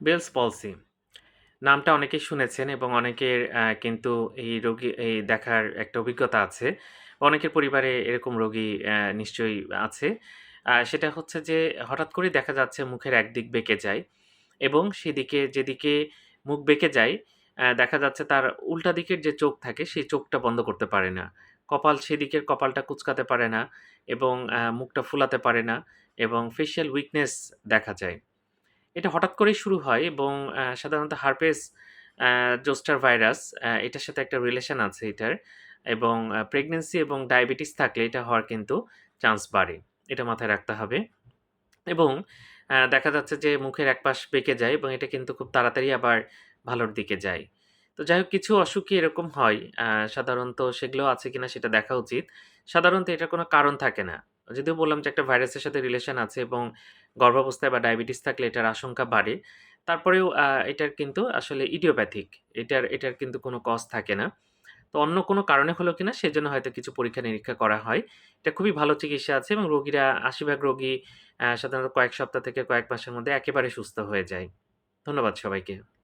Bells পলসি নামটা অনেকেই শুনেছেন এবং অনেকের কিন্তু এই রোগী, এই দেখার একটা অভিজ্ঞতা আছে। অনেকের পরিবারে এরকম রোগী নিশ্চয়ই আছে। সেটা হচ্ছে যে, হঠাৎ করেই দেখা যাচ্ছে মুখের একদিক বেঁকে যায় এবং সেদিকে, যেদিকে মুখ বেঁকে যায় দেখা যাচ্ছে তার উল্টা দিকের যে চোখ থাকে, সেই চোখটা বন্ধ করতে পারে না। কপাল সেদিকের কপালটা কুচকাতে পারে না এবং মুখটা ফুলাতে পারে না এবং ফেসিয়াল উইকনেস দেখা যায়। এটা হঠাৎ করেই শুরু হয় এবং সাধারণত হার্পেস জোস্টার ভাইরাস এটার সাথে একটা রিলেশন আছে এটার এবং প্রেগনেন্সি এবং ডায়াবেটিস থাকলে এটা হওয়ার কিন্তু চান্স বাড়ে। এটা মাথায় রাখতে হবে এবং দেখা যাচ্ছে যে মুখের একপাশ বেঁকে যায় এবং এটা কিন্তু খুব তাড়াতাড়ি আবার ভালোর দিকে যায়। তো যাই হোক, কিছু অসুখই এরকম হয়। সাধারণত সেগুলো আছে কিনা সেটা দেখা উচিত। সাধারণত এটার কোনো কারণ থাকে না। যদিও বললাম যে একটা ভাইরাসের সাথে রিলেশন আছে এবং গর্ভাবস্থায় বা ডায়াবেটিস থাকলে এটার আশঙ্কা বাড়ে। তারপরেও এটার কিন্তু আসলে ইডিওপ্যাথিক। এটার এটার কিন্তু কোনো কজ থাকে না। তো অন্য কোনো কারণে হলো কিনা সেজন্য হয়তো কিছু পরীক্ষা-নিরীক্ষা করা হয়। এটা খুবই ভালো চিকিৎসা আছে এবং রোগীরা ৮০ ভাগ রোগী সাধারণত কয়েক সপ্তাহ থেকে কয়েক মাসের মধ্যে একেবারে সুস্থ হয়ে যায়। ধন্যবাদ সবাইকে।